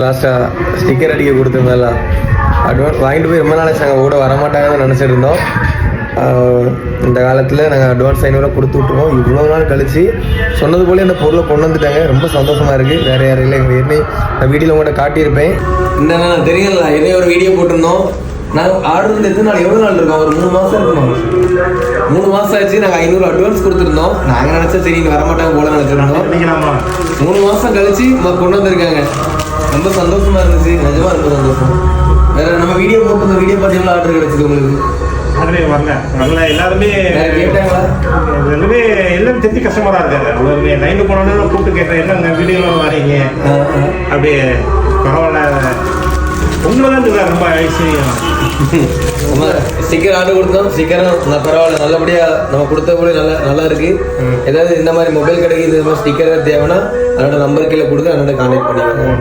லாஸ்ட்டாக ஸ்டிக்கர் அடிக்க கொடுத்ததுனால அட்வான்ஸ் வாங்கிட்டு போய் ரொம்ப நாளைக்கு நாங்கள் கூட வரமாட்டாங்கன்னு நினச்சிட்டு இருந்தோம் இந்த காலத்தில் நாங்கள் அட்வான்ஸ் ஐநூறுரூவா கொடுத்து விட்டுருவோம். இவ்வளோ நாள் கழிச்சு சொன்னது போல இந்த பொருளை கொண்டு வந்துட்டாங்க. ரொம்ப சந்தோஷமாக இருக்குது வேறு யாரும் இல்லை. எங்கள் ஏற்கனவே நான் வீடியோவில் உங்கள்கிட்ட காட்டியிருப்பேன். என்னென்னா தெரியல. இதே ஒரு வீடியோ போட்டிருந்தோம். நாங்கள் ஆர்டர் வந்து எத்தனை நாள்? எவ்வளோ நாள் இருக்கோம்? ஒரு மூணு மாதம் இருக்குமா? மூணு மாதம் ஆச்சு. நாங்கள் ஐநூறு அட்வான்ஸ் கொடுத்துருந்தோம். நாங்கள் நினச்சா சரி இங்கே வரமாட்டாங்க போல நினச்சிருந்தோம் மூணு மாசம் கழிச்சு ம- கொண்டு வந்திருக்காங்க. ரொம்ப சந்தோஷமா இருந்துச்சு. நிஜமா ரொம்ப சந்தோஷம். வேற நம்ம வீடியோ போட்டு வீடியோ பார்த்து எவ்வளோ ஆர்டர் கிடைச்சது உங்களுக்கு. அதுவே வரல. வரல. எல்லாருமே கேட்டாங்களா? எல்லாமே எல்லாரும் தெரிஞ்சு கஸ்டமரா இருக்காங்க. எல்லாருமே லைன்ல போனோம்னா கூப்பிட்டு கேட்டேன் என்ன உங்க வீடியோல வரீங்க. அப்படியே பரவாயில்ல. உங்களை தான் ரொம்ப நம்ம ஸ்டிக்கர் ஆர்டர் கொடுத்தோம். ஸ்டிக்கரும் நான் பரவாயில்ல. நல்லபடியா நம்ம கொடுத்த கூட நல்லா நல்லா இருக்கு. ஏதாவது இந்த மாதிரி மொபைல் கிடைக்குது இந்த மாதிரி ஸ்டிக்கர் தேவைன்னா அதோட நம்பர் கீழே கொடுத்து அதோட கான்டாக்ட் பண்ணிக்கோங்க.